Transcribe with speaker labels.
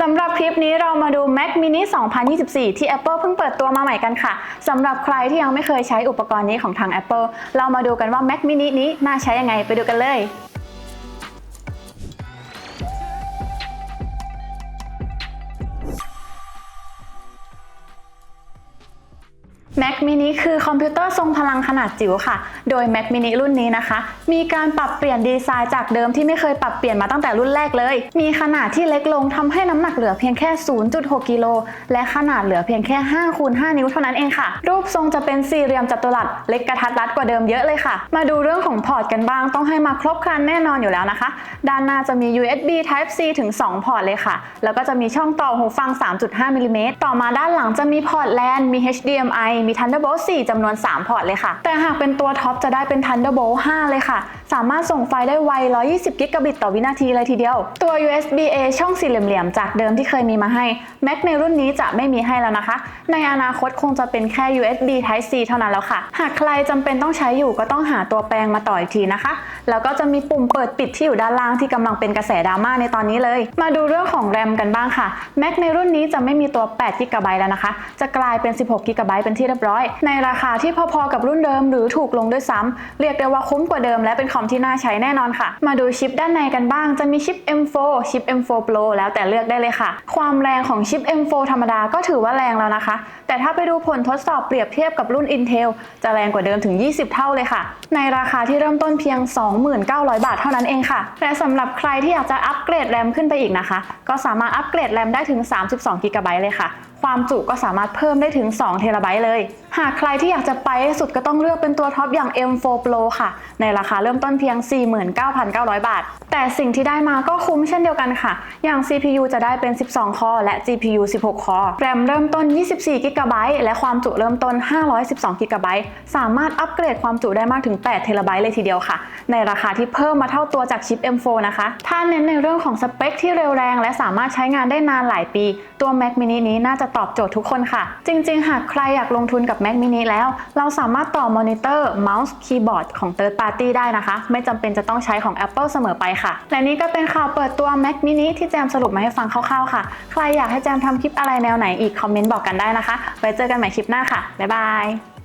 Speaker 1: สำหรับคลิปนี้เรามาดู Mac mini 2024 ที่ Apple เพิ่งเปิดตัวมาใหม่กันค่ะ สำหรับใครที่ยังไม่เคยใช้อุปกรณ์นี้ของทาง Apple เรามาดูกันว่า Mac mini นี้น่าใช้ยังไงไปดูกันเลย Mac mini คือคอมพิวเตอร์ทรงพลังขนาดจิ๋วค่ะ โดย Mac mini รุ่นนี้นะคะ มีการปรับเปลี่ยนดีไซน์จากเดิมที่ไม่เคยปรับเปลี่ยนมาตั้งแต่รุ่นแรกเลย มีขนาดที่เล็กลงทำให้น้ำหนักเหลือเพียงแค่ 0.6 กิโล และขนาดเหลือเพียงแค่5คูณ5นิ้วเท่านั้นเองค่ะ รูปทรงจะเป็นสี่เหลี่ยมจัตุรัส เล็กกระทัดรัดกว่าเดิมเยอะเลยค่ะ มาดูเรื่องของพอร์ตกันบ้าง ต้องให้มาครบครันแน่นอนอยู่แล้วนะคะ ด้านหน้าจะมี USB Type C ถึง 2 พอร์ตเลยค่ะ แล้วก็จะมีช่องต่อหูฟัง 3.5มิลลิเมตรต่อมาด้านหลังจะมีพอร์ต LAN มี HDMI มี Thunderbolt 4 จำนวน 3 พอร์ตเลยค่ะ แต่หากเป็นตัวท็อปจะได้เป็น Thunderbolt 5 เลยค่ะ สามารถส่งไฟล์ได้ไว 120 กิกะบิตต่อวินาทีเลยทีเดียว ตัว USB A ช่องสี่เหลี่ยมๆ จากเดิมที่เคยมีมาให้ Mac ในรุ่นนี้จะไม่มีให้แล้วนะคะ ในอนาคตคงจะเป็นแค่ USB Type C เท่านั้นแล้วค่ะ หากใครจำเป็นต้องใช้อยู่ก็ต้องหาตัวแปลงมาต่ออีกทีนะคะ แล้วก็จะมีปุ่มเปิดปิดที่อยู่ด้านล่างที่กำลังเป็นกระแสดราม่าในตอนนี้เลย มาดูเรื่องของ RAM กันบ้างค่ะ Mac ในรุ่นนี้จะไม่มีตัว8 g b แล้วนะคะ จะกลายเป็น 16 g b เป็นที่เรียบร้อย ในราคาที่พอๆกับรุ่นเดิมหรือถูกลงด้วยซ้ำเรียกได้ว่าคุ้มกว่าเดิมและเป็นคอมที่น่าใช้แน่นอนค่ะ มาดูชิปด้านในกันบ้างจะมีชิป M4 ชิป M4 Pro แล้วแต่เลือกได้เลยค่ะ ความแรงของชิป M4 ธรรมดาก็ถือว่าแรงแล้วนะคะ แต่ถ้าไปดูผลทดสอบเปรียบเทียบกับรุ่น Intel จะแรงกว่าเดิมถึง 20 เท่าเลยค่ะ ในราคาที่เริ่มต้นเพียง 29,000 บาทเท่านั้นเองค่ะ และสำหรับใครที่อยากจะอัปเกรดแรมขึ้นไปอีกนะคะ ก็สามารถอัปเกรดแรมได้ถึง 32 g b เลยค่ะ ความจุก็สามารถเพิ่มได้ถึง2เทราไบต์เลยหากใครที่อยากจะไปสุดก็ต้องเลือกเป็นตัวท็อปอย่าง M4 Pro ค่ะ ในราคาเริ่มต้นเพียง 49,900 บาท แต่สิ่งที่ได้มาก็คุ้มเช่นเดียวกันค่ะ อย่าง CPU จะได้เป็น 12 คอและ GPU 16 คอ แรมเริ่มต้น 24 g b และความจุเริ่มต้น 512 g b สามารถอัปเกรดความจุได้มากถึง 8 เทราไบต์เลยทีเดียวค่ะ ในราคาที่เพิ่มมาเท่าตัวจากชิป M4 นะคะ ถ้าเน้นในเรื่องของสเปคที่เร็วแรง และสามารถใช้งานได้นานหลายปี ตัว Mac mini นี้น่าจะตอบโจทย์ทุกคนค่ะ จริง ๆ หากใครอยากลงทุนกับ Mac mini แล้ว เราสามารถต่อมอนิเตอร์เมาส์คีย์บอร์ดของ Third Party ได้นะคะ ไม่จำเป็นจะต้องใช้ของ Apple เสมอไปค่ะ และนี่ก็เป็นข่าวเปิดตัว Mac mini ที่แจมสรุปมาให้ฟังคร่าวๆค่ะ ใครอยากให้แจมทำคลิปอะไรแนวไหนอีกคอมเมนต์บอกกันได้นะคะ ไว้เจอกันใหม่คลิปหน้าค่ะบ๊ายบาย